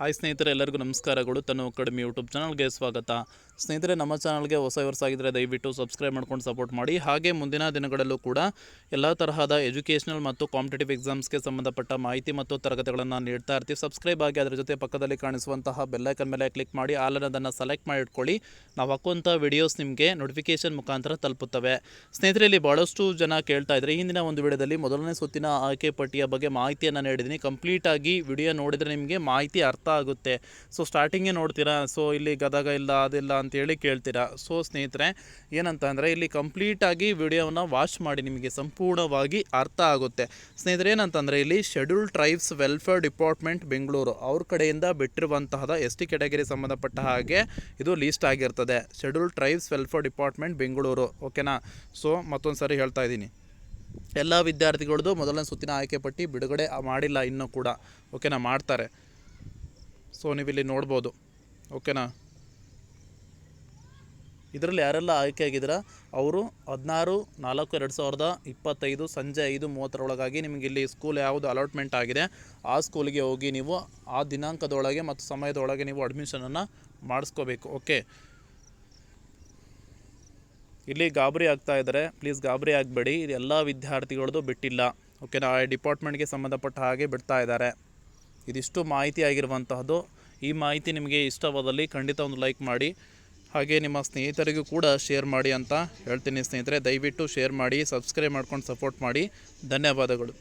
Hi ಸ್ನೇಹಿತರೆ ಎಲ್ಲರಿಗೂ ನಮಸ್ಕಾರಗಳು. ತನು ಅಕಾಡೆಮಿ ಯೂಟ್ಯೂಬ್ ಚಾನಲ್ಗೆ ಸ್ವಾಗತ. ಸ್ನೇಹಿತರೆ, ನಮ್ಮ ಚಾನಲ್ಗೆ ಹೊಸ ವರ್ಷ ಆಗಿದ್ದರೆ ದಯವಿಟ್ಟು ಸಬ್ಸ್ಕ್ರೈಬ್ ಮಾಡ್ಕೊಂಡು ಸಪೋರ್ಟ್ ಮಾಡಿ. ಹಾಗೆ ಮುಂದಿನ ದಿನಗಳಲ್ಲೂ ಕೂಡ ಎಲ್ಲ ತರಹದ ಎಜುಕೇಷನಲ್ ಮತ್ತು ಕಾಂಪಿಟೇಟಿವ್ ಎಕ್ಸಾಮ್ಸ್ಗೆ ಸಂಬಂಧಪಟ್ಟ ಮಾಹಿತಿ ಮತ್ತು ತರಗತಿಗಳನ್ನು ನೀಡ್ತಾ ಇರ್ತೀವಿ. ಸಬ್ಸ್ಕ್ರೈಬ್ ಆಗಿ ಅದರ ಜೊತೆ ಪಕ್ಕದಲ್ಲಿ ಕಾಣಿಸುವಂತಹ ಬೆಲ್ಲೈಕನ್ ಮೇಲೆ ಕ್ಲಿಕ್ ಮಾಡಿ ಆಲನದನ್ನು ಸೆಲೆಕ್ಟ್ ಮಾಡಿ ಇಟ್ಕೊಳ್ಳಿ. ನಾವು ಹಾಕುವಂಥ ವಿಡಿಯೋಸ್ ನಿಮಗೆ ನೋಟಿಫಿಕೇಶನ್ ಮುಖಾಂತರ ತಲುಪುತ್ತವೆ. ಸ್ನೇಹಿತರೆ, ಇಲ್ಲಿ ಭಾಳಷ್ಟು ಜನ ಕೇಳ್ತಾ ಇದ್ದಾರೆ ಹಿಂದಿನ ಒಂದು ವಿಡಿಯೋದಲ್ಲಿ ಮೊದಲನೇ ಸುತ್ತಿನ ಆಯ್ಕೆ ಪಟ್ಟಿಯ ಬಗ್ಗೆ ಮಾಹಿತಿಯನ್ನು ನೀಡಿದ್ದೀನಿ. ಕಂಪ್ಲೀಟಾಗಿ ವಿಡಿಯೋ ನೋಡಿದರೆ ನಿಮಗೆ ಮಾಹಿತಿ ಅರ್ಥ ಆಗುತ್ತೆ. ಸೊ, ಸ್ಟಾರ್ಟಿಂಗೇ ನೋಡ್ತೀರಾ? ಸೊ, ಇಲ್ಲಿ ಗದಗ ಇಲ್ಲ, ಅದಿಲ್ಲ ಅಂತೇಳಿ ಕೇಳ್ತೀರಾ. ಸೊ ಸ್ನೇಹಿತರೆ ಏನಂತ ಅಂದರೆ ಇಲ್ಲಿ ಕಂಪ್ಲೀಟಾಗಿ ವಿಡಿಯೋವನ್ನು ವಾಚ್ ಮಾಡಿ ನಿಮಗೆ ಸಂಪೂರ್ಣವಾಗಿ ಅರ್ಥ ಆಗುತ್ತೆ. ಸ್ನೇಹಿತರೆ, ಏನಂತಂದರೆ ಇಲ್ಲಿ schedule tribes welfare department Bengaluru ಅವ್ರ ಕಡೆಯಿಂದ ಬಿಟ್ಟಿರುವಂತಹ ಎಸ್ ಟಿ ಕೆಟಗರಿ ಸಂಬಂಧಪಟ್ಟ ಹಾಗೆ ಇದು ಲೀಸ್ಟ್ ಆಗಿರ್ತದೆ. Schedule tribes welfare department Bengaluru ಓಕೆನಾ ಸೊ ಮತ್ತೊಂದು ಸಾರಿ ಹೇಳ್ತಾ ಇದ್ದೀನಿ. ಎಲ್ಲ ವಿದ್ಯಾರ್ಥಿಗಳದ್ದು ಮೊದಲನೇ ಸುತ್ತಿನ ಆಯ್ಕೆ ಪಟ್ಟಿ ಬಿಡುಗಡೆ ಮಾಡಿಲ್ಲ ಇನ್ನೂ ಕೂಡ ಓಕೆನಾ ಮಾಡ್ತಾರೆ. ಸೊ ನೀವಿಲ್ಲಿ ನೋಡ್ಬೋದು ಓಕೆನಾ ಇದರಲ್ಲಿ ಯಾರೆಲ್ಲ ಆಯ್ಕೆ ಆಗಿದ್ದೀರ? ಅವರು ಹದಿನಾರು, ನಾಲ್ಕು, ಎರಡು ಸಾವಿರದ ಇಪ್ಪತ್ತೈದು ಸಂಜೆ ಐದು ಮೂವತ್ತರೊಳಗಾಗಿ ನಿಮಗೆ ಇಲ್ಲಿ ಸ್ಕೂಲ್ ಯಾವುದು ಅಲಾಟ್ಮೆಂಟ್ ಆಗಿದೆ, ಆ ಸ್ಕೂಲಿಗೆ ಹೋಗಿ ನೀವು ಆ ದಿನಾಂಕದೊಳಗೆ ಮತ್ತು ಸಮಯದೊಳಗೆ ನೀವು ಅಡ್ಮಿಷನನ್ನು ಮಾಡಿಸ್ಕೋಬೇಕು. ಓಕೆ ಇಲ್ಲಿ ಗಾಬರಿ ಆಗ್ತಾ ಇದ್ದಾರೆ. ಪ್ಲೀಸ್ ಗಾಬರಿ ಆಗಬೇಡಿ. ಇದು ಎಲ್ಲ ವಿದ್ಯಾರ್ಥಿಗಳದ್ದು ಬಿಟ್ಟಿಲ್ಲ. ಓಕೆ ನಾ ಡಿಪಾರ್ಟ್ಮೆಂಟ್ಗೆ ಸಂಬಂಧಪಟ್ಟ ಹಾಗೆ ಬಿಡ್ತಾ ಇದ್ದಾರೆ. ಇದಿಷ್ಟು ಮಾಹಿತಿ ಆಗಿರುವಂತಹದ್ದು. ಈ ಮಾಹಿತಿ ನಿಮಗೆ ಇಷ್ಟವಾದಲ್ಲಿ ಖಂಡಿತ ಒಂದು ಲೈಕ್ ಮಾಡಿ. ಹಾಗೆ ನಿಮ್ಮ ಸ್ನೇಹಿತರಿಗೂ ಕೂಡ ಶೇರ್ ಮಾಡಿ ಅಂತ ಹೇಳ್ತೀನಿ ಸ್ನೇಹಿತರೆ. ದಯವಿಟ್ಟು ಶೇರ್ ಮಾಡಿ ಸಬ್ಸ್ಕ್ರೈಬ್ ಮಾಡ್ಕೊಂಡು ಸಪೋರ್ಟ್ ಮಾಡಿ. ಧನ್ಯವಾದಗಳು.